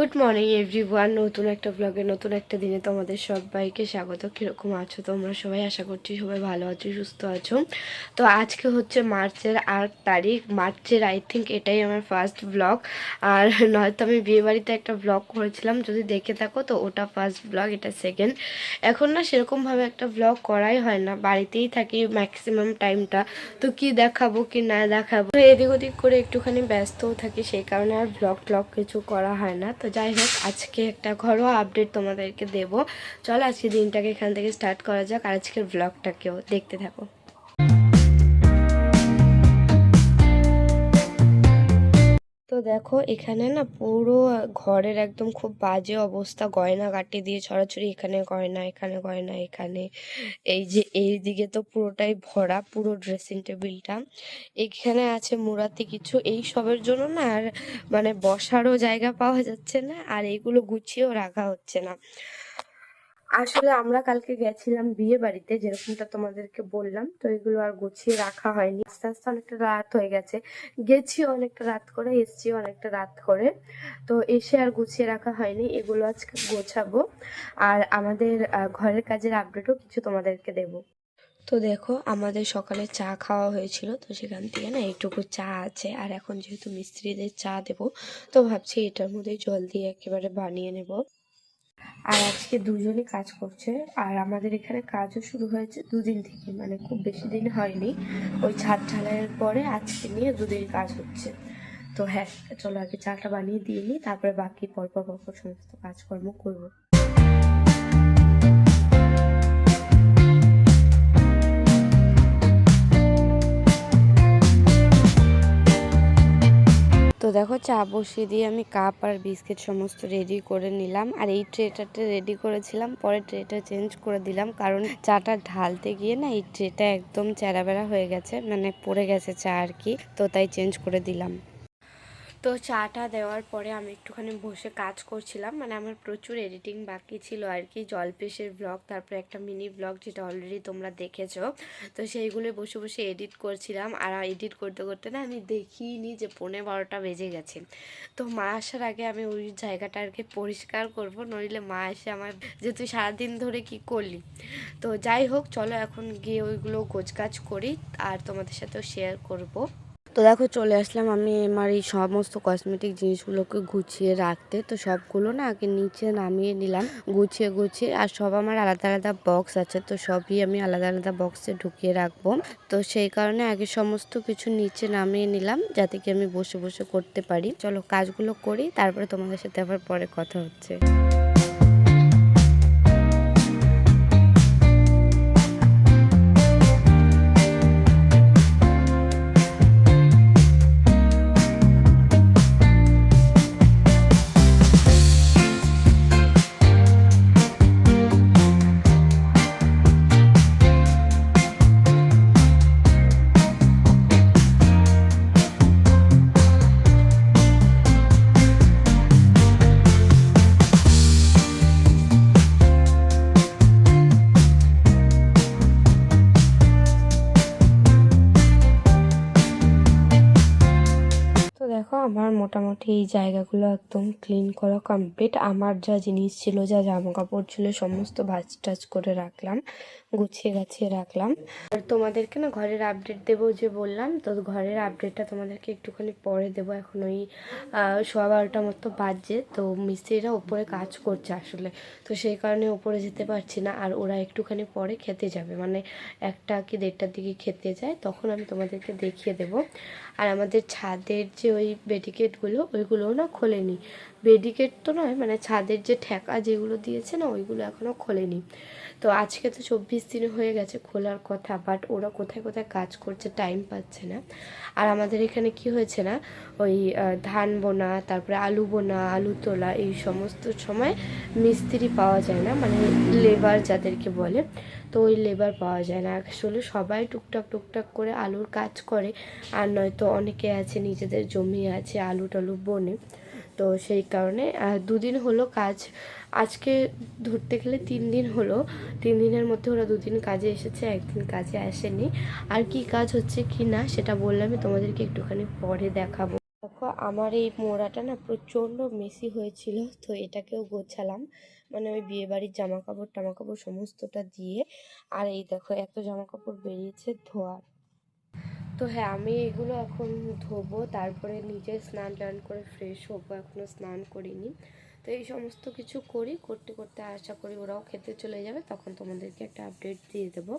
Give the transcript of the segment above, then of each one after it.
Good morning everyone নতুন একটা ব্লগে নতুন একটা দিনে তোমাদের সবাইকে স্বাগত। কীরকম আছো তোমরা সবাই? আশা করছি সবাই ভালো আছো, সুস্থ আছো। তো আজকে হচ্ছে মার্চের আট তারিখ। মার্চের আই থিঙ্ক এটাই আমার ফার্স্ট ব্লগ আর নয়তো আমি বিয়েবাড়িতে একটা ব্লগ করেছিলাম। যদি দেখে থাকো, তো ওটা ফার্স্ট ব্লগ এটা সেকেন্ড এখন না সেরকমভাবে একটা ব্লগ করাই হয় না। বাড়িতেই থাকি ম্যাক্সিমাম টাইমটা তো কি দেখাবো, কি না দেখাবো? এদিক ওদিক করে একটুখানি ব্যস্তও থাকি, সেই কারণে আর ব্লগ ট্লগ কিছু করা হয় না। তো যাই হোক, আজকে একটা ঘরোয়া আপডেট তোমাদেরকে দেব। চলো আজকে দিনটাকে এখান থেকে স্টার্ট করা যাক, আর আজকের ব্লগটাকেও দেখতে থাকো। দেখো, এখানে না পুরো ঘরের একদম খুব বাজে অবস্থা। গয়না কাটি দিয়ে ছড়াছড়ি, এখানে গয়না এখানে গয়না, এখানে। এই যে, এই দিকে তো পুরোটাই ভরা, পুরো ড্রেসিং টেবিলটা। এখানে আছে মুরাতি কিছু, এই সবের জন্য না আর মানে বসারও জায়গা পাওয়া যাচ্ছে না, আর এইগুলো গুছিয়েও রাখা হচ্ছে না। আসলে আমরা কালকে গেছিলাম বিয়ে বাড়িতে, যেরকমটা তোমাদেরকে বললাম, তো এগুলো আর গুছিয়ে রাখা হয়নি। আস্তে আস্তে অনেকটা রাত হয়ে গেছে। গেছি অনেকটা রাত করে এসছি অনেকটা রাত করে। তো এসে আর গুছিয়ে রাখা হয়নি, এগুলো আজকে গোছাবো। আর আমাদের ঘরের কাজের আপডেটও কিছু তোমাদেরকে দেবো। তো দেখো, আমাদের সকালে চা খাওয়া হয়েছিল, তো সেখান থেকে না এইটুকু চা আছে। আর এখন যেহেতু মিস্ত্রিদের চা দেবো, তো ভাবছি এটার মধ্যে জল দিয়ে একেবারে বানিয়ে নেব। আর আজকে দুজনে কাজ করছে। আর আমাদের এখানে কাজও শুরু হয়েছে দুদিন থেকে মানে খুব বেশি দিন হয়নি। ওই ছাদ ঢালাইয়ের পরে আজকে নিয়ে দুদিন কাজ হচ্ছে। তো হ্যাঁ চলো আগে চাটা বানিয়ে দিয়ে নিই, তারপরে বাকি পরপর পরপর সমস্ত কাজকর্ম করব। দেখো, চা বসিয়ে দিয়ে আমি কাপ আর বিস্কিট সমস্ত রেডি করে নিলাম। আর এই ট্রেটাতে রেডি করেছিলাম, পরে ট্রেটা চেঞ্জ করে দিলাম। কারণ চাটা ঢালতে গিয়ে না, এই ট্রেটা একদম চেরাবেড়া হয়ে গেছে মানে পড়ে গেছে চা আর কি, তো তাই চেঞ্জ করে দিলাম। তো চাটা দেওয়ার পরে আমি একটুখানি বসে কাজ করছিলাম। মানে আমার প্রচুর এডিটিং বাকি ছিল আর কি। জলপেশের ব্লগ তারপরে একটা মিনি ব্লগ যেটা অলরেডি তোমরা দেখেছ। তো সেইগুলো বসে বসে এডিট করছিলাম। আর এডিট করতে করতে না আমি দেখিনি যে পৌনে বারোটা বেজে গেছে। তো মা আসার আগে আমি ওই জায়গাটা আর কি পরিষ্কার করব, নইলে মা এসে আমার যে তুই সারাদিন ধরে কি করলি। তো যাই হোক, চলো এখন গিয়ে ওইগুলো গোছগাছ করি আর তোমাদের সাথেও শেয়ার করব। তো দেখো চলে আসলাম আমি আমার এই সমস্ত কসমেটিক জিনিসগুলোকে গুছিয়ে রাখতে। তো সবগুলো না আগে নিচে নামিয়ে নিলাম, গুছিয়ে গুছিয়ে। আর সব আমার আলাদা আলাদা বক্স আছে, তো সবই আমি আলাদা আলাদা বক্সে ঢুকিয়ে রাখব। তো সেই কারণে আগে সমস্ত কিছু নিচে নামিয়ে নিলাম, যাতে কি আমি বসে বসে করতে পারি। চলো কাজগুলো করি, তারপরে তোমাদের সাথে আবার পরে কথা হচ্ছে। আমার মোটামুটি এই জায়গাগুলো একদম ক্লিন করা কমপ্লিট আমার যা জিনিস ছিল, যা জামা কাপড় ছিল, সমস্ত ভাজ টাজ করে রাখলাম। গুছিয়ে গাছিয়ে রাখলাম। আর তোমাদেরকে না ঘরের আপডেট দেবো যে বললাম, তো ঘরের আপডেটটা তোমাদেরকে একটুখানি পরে দেবো। এখন ওই সোয়া বারোটা মতো বাজছে, তো মিস্ত্রিরা ওপরে কাজ করছে আসলে। তো সেই কারণে ওপরে যেতে পারছি না, আর ওরা একটুখানি পরে খেতে যাবে। মানে একটা কি দেড়টার দিকে খেতে যায়, তখন আমি তোমাদেরকে দেখিয়ে দেবো। আর আমাদের ছাদের যে ওই বেডিকেটগুলো ওইগুলোও না খোলেনি। বেডিকেট তো নয় মানে ছাদের যে ঠেকা যেগুলো দিয়েছে না, ওইগুলো এখনও খোলেনি। তো আজকে তো চব্বিশ দিন হয়ে গেছে খোলার কথা বাট ওরা কোথায় কোথায় কাজ করছে টাইম পাচ্ছে না। আর আমাদের এখানে কি হয়েছে না, ওই ধান বোনা, তারপরে আলু বোনা, আলু তোলা, এই সমস্ত সময় মিস্ত্রি পাওয়া যায় না মানে লেবার যাদেরকে বলে, তো ওই লেবার পাওয়া যায় না। আসলে সবাই টুকটাক টুকটাক করে আলুর কাজ করে, আর নয়তো অনেকে আছে, নিজেদের জমি আছে আলু টালু বনে। তো সেই কারণে দুদিন হলো কাজ। আজকে ধরতে গেলে তিন দিন হলো। তিন দিনের মধ্যে ওরা দুদিন কাজে এসেছে, একদিন কাজে আসেনি। আর কি কাজ হচ্ছে কি না, সেটা বললে আমি তোমাদেরকে একটুখানি পরে দেখাবো। দেখো দেখো আমার এই মোড়াটা না প্রচণ্ড মেসি হয়েছিল, তো এটাকেও গোছালাম। মানে ওই বিয়ে বাড়ির জামা কাপড় টামা কাপড় সমস্তটা দিয়ে। আর এই দেখো, এত জামা কাপড় বেরিয়েছে ধোয়ার। তো হ্যাঁ আমি এগুলো এখন ধোবো, তারপরে নিজে স্নান টান করে ফ্রেশ হব এখনও স্নান করিনি। তো এই সমস্ত কিছু করি, করতে করতে আশা করি ওরাও খেতে চলে যাবে, তখন তোমাদেরকে একটা আপডেট দিয়ে দেবো।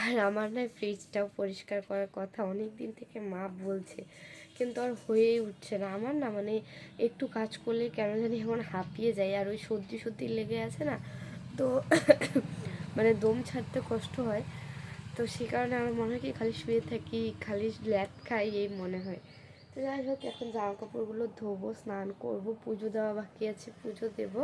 আর আমার না ফ্রিজটাও পরিষ্কার করার কথা অনেক দিন থেকে মা বলছে, কিন্তু আর হয়েই উঠছে না। আমার না মানে একটু কাজ করলে কেন জানি এখন হাঁপিয়ে যায়, আর ওই সর্দি সর্দি লেগে আছে না, তো মানে দম ছাড়তে কষ্ট হয়। তো সেই কারণে আমার মনে হয় কি খালি শুয়ে থাকি, খালি ল্যাপ খাই, এই মনে হয়। তো যাই হোক, এখন জামা কাপড়গুলো ধোবো, স্নান করব, পুজো দেওয়া বাকি আছে, পুজো দেব।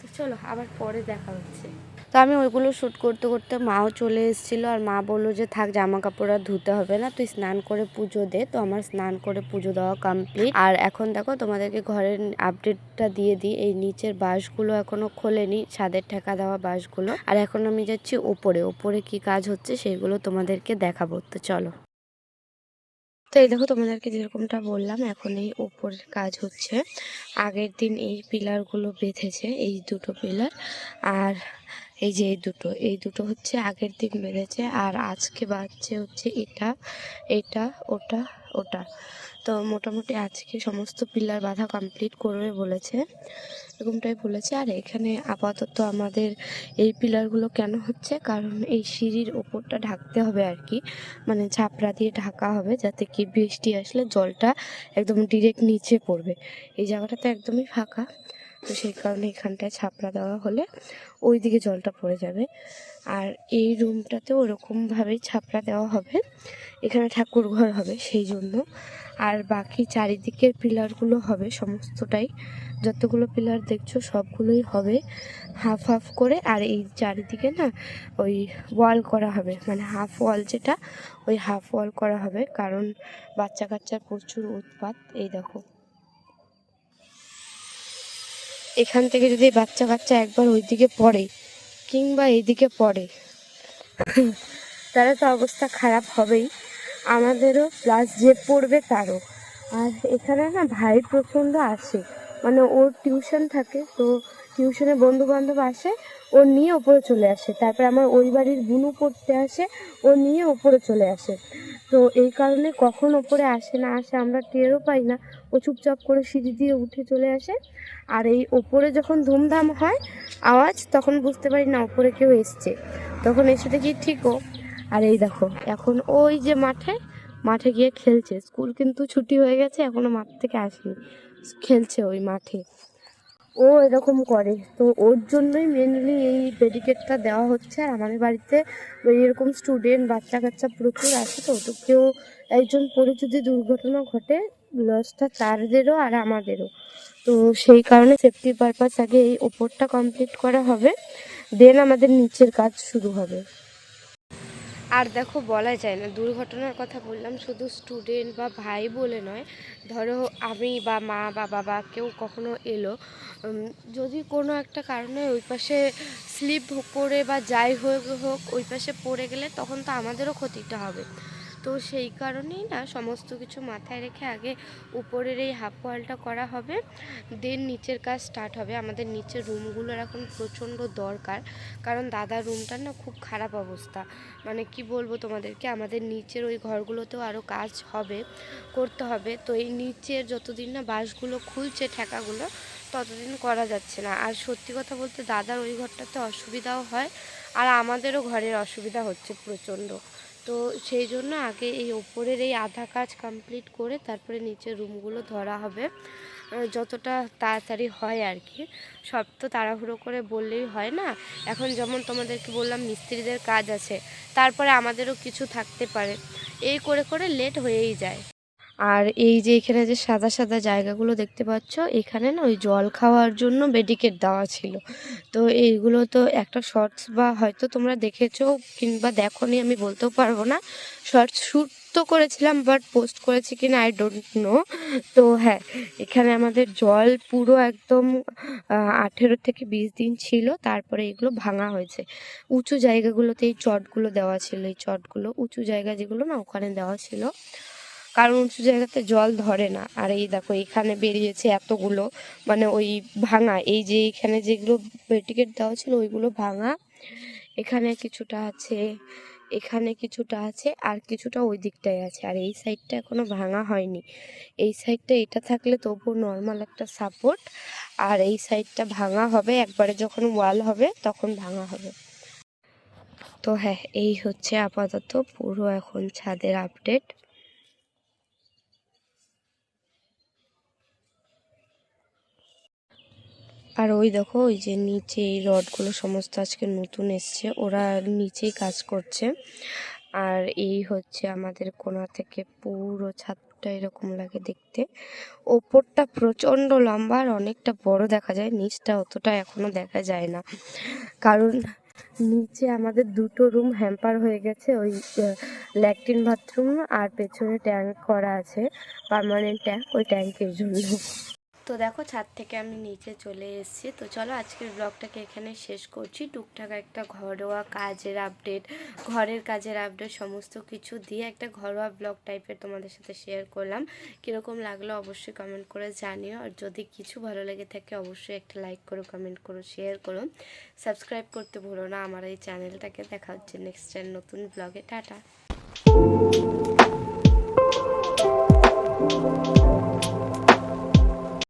তো চলো, আবার পরে দেখা হচ্ছে। তো আমি ওইগুলো শ্যুট করতে করতে মাও চলে এসেছিল আর মা বলল যে থাক জামা কাপড় আর ধুতে হবে না, তুই স্নান করে পুজো দে। তো আমার স্নান করে পুজো দেওয়া কমপ্লিট আর এখন দেখো তোমাদেরকে ঘরের আপডেটটা দিয়ে দিই। এই নিচের বাঁশগুলো এখনও খোলেনি, ছাদের ঠেকা দেওয়া বাঁশগুলো। আর এখন আমি যাচ্ছি ওপরে। ওপরে কি কাজ হচ্ছে সেগুলো তোমাদেরকে দেখাবো। তো চলো। তো এই দেখো তোমাদেরকে যেরকমটা বললাম, এখন এই ওপরের কাজ হচ্ছে। আগের দিন এই পিলারগুলো বেঁধেছে, এই দুটো পিলার। আর এই যে এই দুটো এই দুটো হচ্ছে আগের দিন বেঁধেছে আর আজকে বাজছে হচ্ছে এটা এটা, ওটা ওটা। তো মোটামুটি আজকে সমস্ত পিলার বাঁধা কমপ্লিট করবে বলেছে, এরকমটাই বলেছে। আর এখানে আপাতত আমাদের এই পিলারগুলো কেন হচ্ছে? কারণ এই সিঁড়ির ওপরটা ঢাকতে হবে আর কি মানে ছাপড়া দিয়ে ঢাকা হবে যাতে কি বৃষ্টি আসলে জলটা একদম ডিরেক্ট নিচে পড়বে। এই জায়গাটা তো একদমই ফাঁকা। তো সেই কারণে এখানটায় ছাপড়া দেওয়া হলে ওই দিকে জলটা পড়ে যাবে। আর এই রুমটাতেও ওরকমভাবেই ছাপড়া দেওয়া হবে। এখানে ঠাকুর ঘর হবে সেই জন্য। আর বাকি চারিদিকের পিলারগুলো হবে সমস্তটাই। যতগুলো পিলার দেখছ সবগুলোই হবে হাফ হাফ করে। আর এই চারিদিকে না ওই ওয়াল করা হবে। মানে হাফ ওয়াল যেটা, ওই হাফ ওয়াল করা হবে। কারণ বাচ্চা কাচ্চার প্রচুর উৎপাত। এই দেখো। এখান থেকে যদি বাচ্চা কাচ্চা একবার ওইদিকে পড়ে, কিংবা এদিকে পড়ে তারা তো অবস্থা খারাপ হবেই। আমাদেরও প্লাস যে পড়বে তারও। আর এখানে না ভাই প্রচণ্ড আসে। মানে ওর টিউশন থাকে, তো টিউশনে বন্ধু বান্ধব আসে, ও নিয়ে ওপরে চলে আসে। তারপর আমার ওই বাড়ির বুনু পড়তে আসে, ও নিয়ে ওপরে চলে আসে। তো এই কারণে কখন ওপরে আসে না আসে আমরা টেরও পাই না। ও চুপচাপ করে সিঁড়ি দিয়ে উঠে চলে আসে। আর এই ওপরে যখন ধুমধাম হয় আওয়াজ, তখন বুঝতে পারি না ওপরে কেউ এসছে। তখন এসে দেখি ঠিকও আর এই দেখো, এখন ওই যে মাঠে মাঠে গিয়ে খেলছে। স্কুল কিন্তু ছুটি হয়ে গেছে, এখনও মাঠ থেকে আসেনি। খেলছে ওই মাঠে। ও এরকম করে। তো ওর জন্যই মেনলি এই ব্যারিকেডটা দেওয়া হচ্ছে। আর আমাদের বাড়িতে এরকম স্টুডেন্ট বাচ্চা কাচ্চা প্রচুর আছে তো তো কেউ একজন পরে যদি দুর্ঘটনা ঘটে লসটা তারদেরও আর আমাদেরও। তো সেই কারণে সেফটি পারপাস আগে এই ওপরটা কমপ্লিট করা হবে। দেন আমাদের নিচের কাজ শুরু হবে। আর দেখো বলা যায় না, দুর্ঘটনার কথা বললাম, শুধু স্টুডেন্ট বা ভাই বলে নয়, ধরো আমি বা মা বা বাবা কেউ কখনো এলো যদি কোনো একটা কারণে ওই পাশে স্লিপ করে বা যাই হোক হোক, ওই পাশে পড়ে গেলে তখন তো আমাদেরও ক্ষতিটা হবে। তো সেই কারণেই না সমস্ত কিছু মাথায় রেখে আগে উপরের এই হাফ ওয়ালটা করা হবে। দেন নিচের কাজ স্টার্ট হবে। আমাদের নিচের রুমগুলোর এখন প্রচণ্ড দরকার। কারণ দাদার রুমটার না খুব খারাপ অবস্থা। মানে কি বলব তোমাদেরকে? আমাদের নিচের ওই ঘরগুলোতেও আরও কাজ হবে, করতে হবে। তো এই নিচের যতদিন না বাঁশগুলো খুলছে, ঠেকাগুলো, ততদিন করা যাচ্ছে না। আর সত্যি কথা বলতে দাদার ওই ঘরটাতে অসুবিধাও হয়। আর আমাদেরও ঘরের অসুবিধা হচ্ছে প্রচণ্ড। তো সেই জন্য আগে এই ওপরের এই আধা কাজ কমপ্লিট করে তারপরে নিচে রুমগুলো ধরা হবে। যতটা তাড়াতাড়ি হয় আর কি। সব তো তাড়াহুড়ো করে বললেই হয় না। এখন যেমন তোমাদেরকে বললাম মিস্ত্রিদের কাজ আছে, তারপরে আমাদেরও কিছু থাকতে পারে। এই করে করে লেট হয়েই যায়। আর এই যে এখানে যে সাদা সাদা জায়গাগুলো দেখতে পাচ্ছ, এখানে না ওই জল খাওয়ার জন্য বেডিকেট দেওয়া ছিল। তো এইগুলো তো একটা শর্টস বা হয়তো তোমরা দেখেছ কিংবা দেখোনি, আমি বলতেও পারব না। শর্টস শ্যুট তো করেছিলাম বাট পোস্ট করেছি কিনা আই ডোন্ট নো তো হ্যাঁ এখানে আমাদের জল পুরো একদম আঠেরো থেকে বিশ দিন ছিল, তারপরে এগুলো ভাঙা হয়েছে। উঁচু জায়গাগুলোতে এই চটগুলো দেওয়া ছিল, এই চটগুলো উঁচু জায়গা যেগুলো না ওখানে দেওয়া ছিল। কারণ উঁচু জায়গাতে জল ধরে না। আর এই দেখো, এখানে বেরিয়েছে এতগুলো মানে ওই ভাঙা, এই যে এখানে যেগুলো টিকিট দেওয়া ছিল, ওইগুলো ভাঙা। এখানে কিছুটা আছে, এখানে কিছুটা আছে, আর কিছুটা ওই দিকটায় আছে। আর এই সাইডটা এখনও ভাঙা হয়নি। এই সাইডটা এটা থাকলে তবুও নর্মাল একটা সাপোর্ট আর এই সাইডটা ভাঙা হবে, একবারে যখন ওয়াল হবে, তখন ভাঙা হবে। তো হ্যাঁ এই হচ্ছে আপাতত পুরো এখন ছাদের আপডেট আর ওই দেখো, ওই যে নিচে এই রডগুলো সমস্ত আজকে নতুন এসছে, ওরা নিচেই কাজ করছে। আর এই হচ্ছে আমাদের কোনা থেকে পুরো ছাদটা এরকম লাগে দেখতে। ওপরটা প্রচণ্ড লম্বা আর অনেকটা বড় দেখা যায়, নিচটা অতটা এখনও দেখা যায় না। কারণ নিচে আমাদের দুটো রুম হ্যাম্পার হয়ে গেছে, ওই ল্যাট্রিন বাথরুম আর পেছনে ট্যাঙ্ক করা আছে, পার্মানেন্ট ট্যাঙ্ক, ওই ট্যাঙ্কের জন্য। তো দেখো ছাদ থেকে আমি নিচে চলে এসেছি। তো চলো আজকের ব্লগটাকে এখানে শেষ করছি। টুকটাক একটা ঘরোয়া কাজের আপডেট ঘরের কাজের আপডেট সমস্ত কিছু দিয়ে একটা ঘরোয়া ব্লগ টাইপের তোমাদের সাথে শেয়ার করলাম। কীরকম লাগল অবশ্যই কমেন্ট করে জানিও। আর যদি কিছু ভালো লেগে থাকে, অবশ্যই একটা লাইক করো কমেন্ট করো শেয়ার করো। সাবস্ক্রাইব করতে ভুলো না। আমার এই চ্যানেলটাকে দেখা হচ্ছে নেক্সট নতুন ব্লগে টাটা।